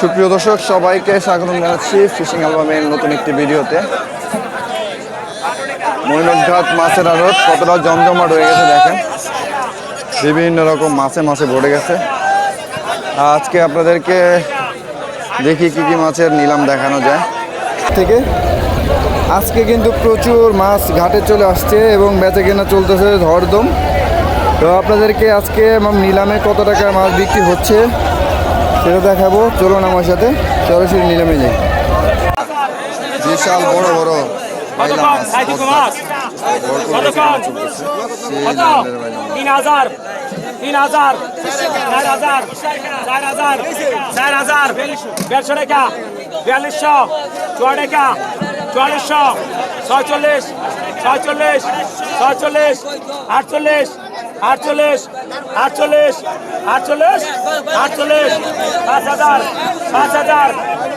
সুপ্রিয় দর্শক, সবাইকে স্বাগতম জানাচ্ছি ফিশিং অ্যালবামের নতুন একটি ভিডিওতে। মৈনঘাট মাছের আড়ত কতটা জমজমাট হয়ে গেছে দেখেন। বিভিন্ন রকম মাছে মাছে ভরে গেছে। আজকে আপনাদেরকে দেখি কি কি মাছের নিলাম দেখানো যায়। থেকে আজকে কিন্তু প্রচুর মাছ ঘাটে চলে আসছে এবং বেচে কেনা চলতেছে ধরদম। তো আপনাদেরকে আজকে নিলামে কত টাকা মাছ বিক্রি হচ্ছে সেটা দেখাবো। চলুন আমার সাথে। সরাসরি নিলামে যাই। বিশাল বড় বড় বাইলা মাছ সাইদিকো মাছ কতক্ষণ? কত? তিন হাজার। তিন হাজার। চার হাজার। চার হাজার। চার হাজার। দেড়শো টাকা। বিয়াল্লিশশো। চুয়া টাকা। চুয়াল্লিশশো। ছয়চল্লিশ। ছয়চল্লিশ। ছয়চল্লিশ। আটচল্লিশ। আটচল্লিশ আটচল্লিশ আটচল্লিশ আটচল্লিশ পাঁচ হাজার পাঁচ হাজার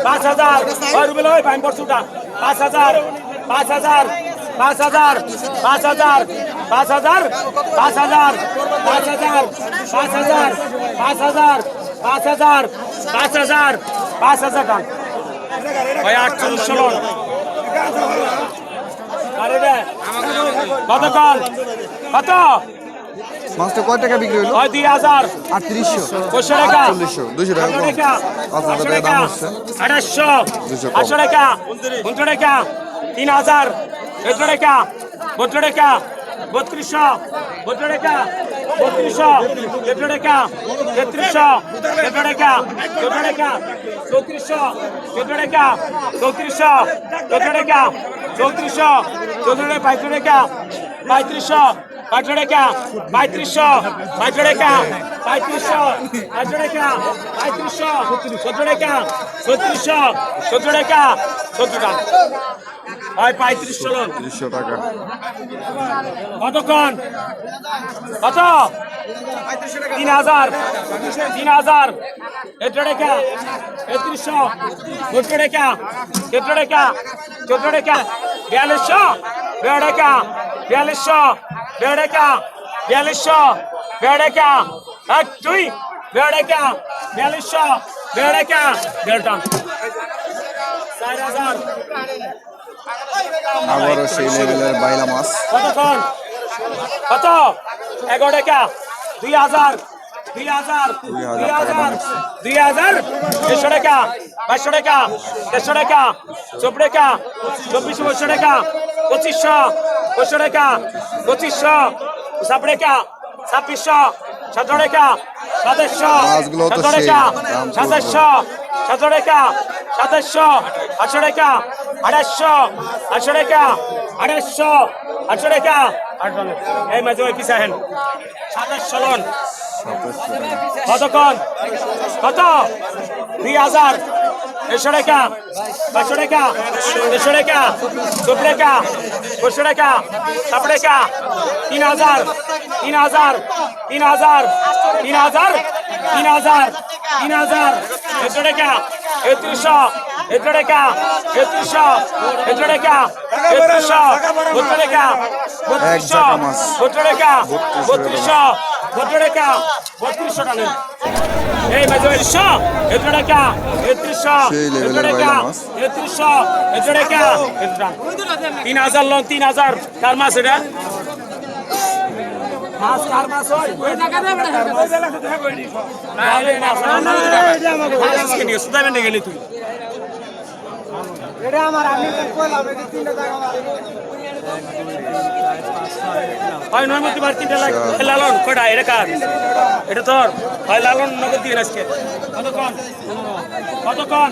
পাঁচ হাজার ওই রুবেল ওই ফাইন পড়ছুটা পাঁচ হাজার পাঁচ হাজার পাঁচ হাজার পাঁচ হাজার পাঁচ হাজার পাঁচ হাজার পাঁচ হাজার পাঁচ হাজার পাঁচ হাজার পাঁচ হাজার পাঁচ হাজার পাঁচ হাজার টান ওই আটচল্লিশ ষোলো আরে কত মাছটা কয় টাকা বিক্রি হলো ওই দুই হাজার। আটত্রিশশো। পঁচিশশো টাকা। আটচল্লিশশো দুশো টাকা কম। পাঁচ হাজার টাকা দাম হচ্ছে। আঠাশশো। আটশো টাকা। উনশো টাকা। তিন হাজার। একশো টাকা। বত্র টাকা। বত্রিশশো। বত্র টাকা। বত্রিশশো। তেত্র টাকা। তেত্রিশশো। তেত্র টাকা। চোদ্দ টাকা। চৌত্রিশশো। চোদ্দ টাকা। চৌত্রিশশো। চোদ্দ টাকা। চৌত্রিশশো। চোদ্দ টাকা। পঁয়ত্রিশ টাকা। পঁয়ত্রিশশো। পাঁচশো টাকা পঁয়ত্রিশশো পাঁচশো টাকা পঁয়ত্রিশশো পাঁচশো টাকা পঁয়ত্রিশশো সত্তর টাকা ছত্রিশশো সত্তর টাকা সত্তর টাকা হয় পঁয়ত্রিশশো লোন তিরিশশো টাকা কতক্ষণ কত তিন হাজার তিন হাজার এত টাকা একত্রিশশো চোদ্দ টাকা চোদ্দ টাকা চোদ্দ টাকা বিয়াল্লিশশো বিয়াল্লিশশো দেড় টাকা বিয়াল্লিশশো দেড় টাকা এক দুই দেড় টাকা বিয়াল্লিশশো দেড় টাকা দেড় টান চার হাজার। আবারও সেই লেভেলের বাইলা মাছ। কতক্ষণ কত? এগারো টাকা। দুই হাজার। দুই হাজার দুই হাজার দুই হাজার। দেড়শো টাকা বাইশশো টাকা দেড়শো টাকা চব্বিশ টাকা চব্বিশশো পঁচিশশো টাকা পঁচিশশো পঁচিশশো টাকা পঁচিশশো সাত টাকা ছাব্বিশশো সতেরো টাকা সাতাশশো সতেরো টাকা। সাতাশশো সতেরো টাকা সাতাশশো আটশো টাকা আড়াইশো আটশো টাকা আড়াইশো আটশো টাকা। এই মাঝে ওই সাতাশশো লোন। কতক্ষণ কত? দুই হাজার। দেড়শো টাকা। পাঁচশো টাকা। দেড়শো টাকা। চব্বিশ টাকা। পঁচিশশো টাকা। সাত টাকা। তিন হাজার। তিন হাজার। তিন হাজার। তিন হাজার। তিন হাজার। তিন হাজার। একশো টাকা। একত্রিশশো এত টাকা একত্রিশশো এত টাকা একত্রিশশো কত টাকা বত্রিশশো কত টাকা বত্রিশশো কত টাকা বত্রিশশো টাকা এই বাইশশো এত টাকা একত্রিশশো এত টাকা একত্রিশশো এত টাকা তিন হাজার লোন তিন হাজার কার মাস এটা মাস কার মাস হয় ওই টাকা দে বড় না না এটা আমাকে সুদাবেন গেলি তুই হয় নয় মধ্যে বার তিনটা লাখ লালন কটা এটা কার? এটা তোর? হয় লালন নগদ দিয়ে আজকে। কতক্ষণ কতক্ষণ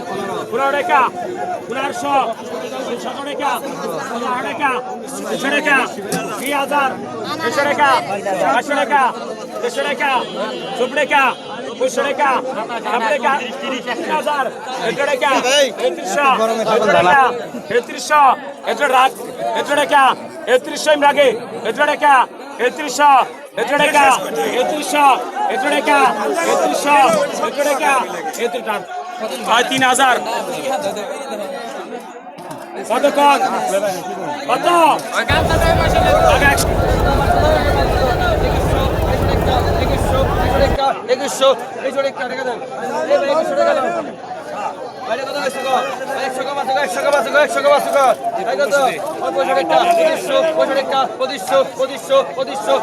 পনেরো টাকা পনেরোশো সতেরো টাকা পনেরো টাকা দুশো টাকা দুই হাজার। দুশো টাকা পাঁচশো টাকা দেড়শো টাকা চব্বিশ টাকা পঁচিশশো টাকা সাত টাকা তিন হাজার একশো টাকা একত্রিশশো একশো টাকা একত্রিশশো একশো রাখ একশো টাকা একত্রিশশো এম রাগে একশো টাকা একত্রিশশো একশো টাকা একত্রিশশো একশো টাকা একত্রিশশো একশো টাকা একত্রিশ হয় তিন হাজার কতক্ষণ কত আগে টাকা একুশশো। এই জোরে একটা টাকা দেন। একুশশো টাকা দেন পঁচিশশো পঁচিশশো পঁচিশশো।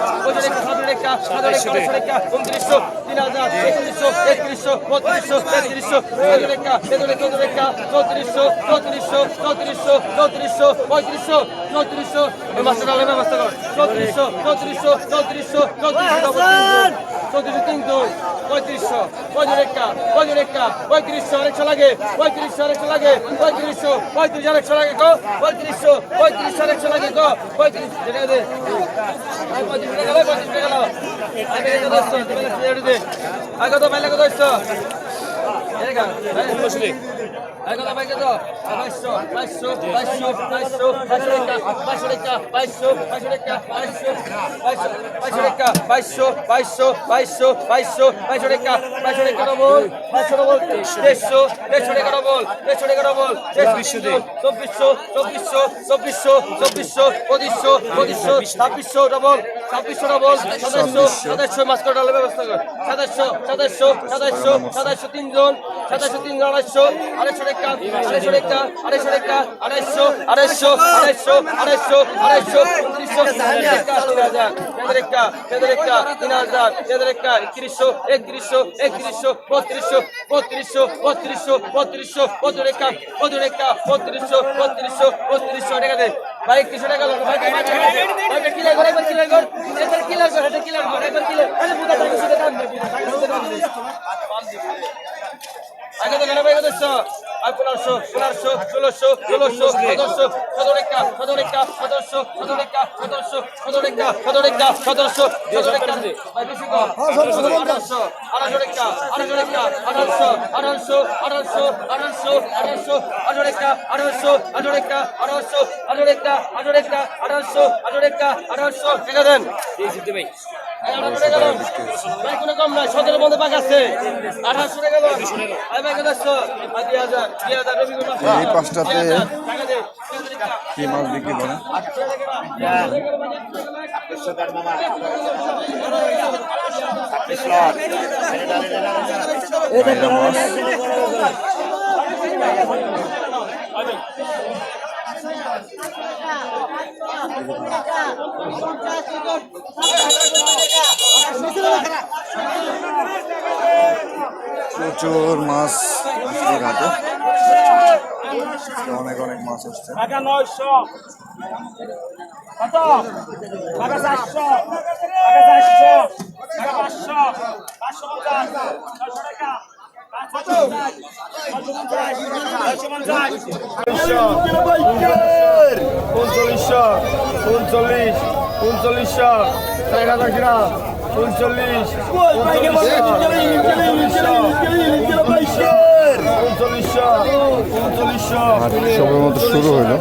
উনত্রিশশো, তিন হাজার, একত্রিশশো একত্রিশশো, বত্রিশশো, তেত্রিশশো চৌদ্রেকা চৌদ্রেকা চৌত্রিশশো চৌত্রিশশো চৌত্রিশশো চৌত্রিশশো, পঁয়ত্রিশশো, চৌত্রিশশো। মাস্টার চৌত্রিশশো চৌত্রিশশো চৌত্রিশশো চৌত্রিশশো চৌত্রিশশো চৌত্রিশশো তিন দুই পঁয়ত্রিশশো পঁয়ত্রিশটা পঁয়ত্রিশটা পঁয়ত্রিশশো আরেকশো লাগে পঁয়ত্রিশশো আরেকশো লাগে পঁয়ত্রিশশো পঁয়ত্রিশ আরেকশো লাগে গো পঁয়ত্রিশশো পঁয়ত্রিশ আরেকশো লাগে গো পঁয়ত্রিশ টাকা দে পঁয়ত্রিশ টাকা গেল পঁয়ত্রিশ টাকা গেল আগে কত পাইলে কত চব্বিশশো চব্বিশশো চব্বিশশো পঁচিশশো পঁচিশশো ছাব্বিশশো ডবল ছাব্বিশশো ডবল সাতাশশো সাতাশশো মাস্ক ডালের ব্যবস্থা কর সাতাশশো আড়াইশো আড়াইশো টাকা আড়াইশো টাকা আড়াইশো টাকা আড়াইশো আড়াইশো আড়াইশো আড়াইশো আড়াইশো উনত্রিশশো হাজার তেদেরেকা তেদেরেকা তিন হাজার তেদেরেকা একত্রিশশো একত্রিশশো একত্রিশশো বত্রিশশো বত্রিশশো বত্রিশশো বত্রিশশো বত্রিশা বত্রিশা বত্রিশশো বত্রিশশো বত্রিশশো টাকা দে ভাই একত্রিশশো টাকা লাগবে ভাই ভাই কিলার করে একবার একবার কিলার কর, এটা কিলার কর একবার কিলার আরে বুদা টাকা সুদে দাম দে সুদে দাম দে আগে তো বাইরে দেখছ আর পনেরোশো পনেরোশো ষোলোশো ষোলোশো সতেরোশো সতেরোটা সতেরোশো সতেরোটা সতেরোটা সতেরোশো সতেরোটা ভাই বেশি কম আঠারোশো আঠারোশো টাকা আঠারোশো আঠারোশো আঠারোশো আঠারোশো আঠারোশো আঠারোশো আঠারো টাকা আঠারোশো আঠারো টাকা আঠারোশো আঠারো টাকা আঠারো টাকা আঠারোশো আঠারো টাকা আঠারোশো দেন ভাই আঠারোশো ভাই এই পাঁচটাতে কি মাছ বিক্রি করে মাছ প্রচুর মাছ হাটে অনেক অনেক মাছ আসছে উনচল্লিশশো উনচল্লিশ উনচল্লিশশো চার হাজার গ্রাম উনচল্লিশ। উনচল্লিশশো উনচল্লিশশো হাট সবের মতো শুরু হইল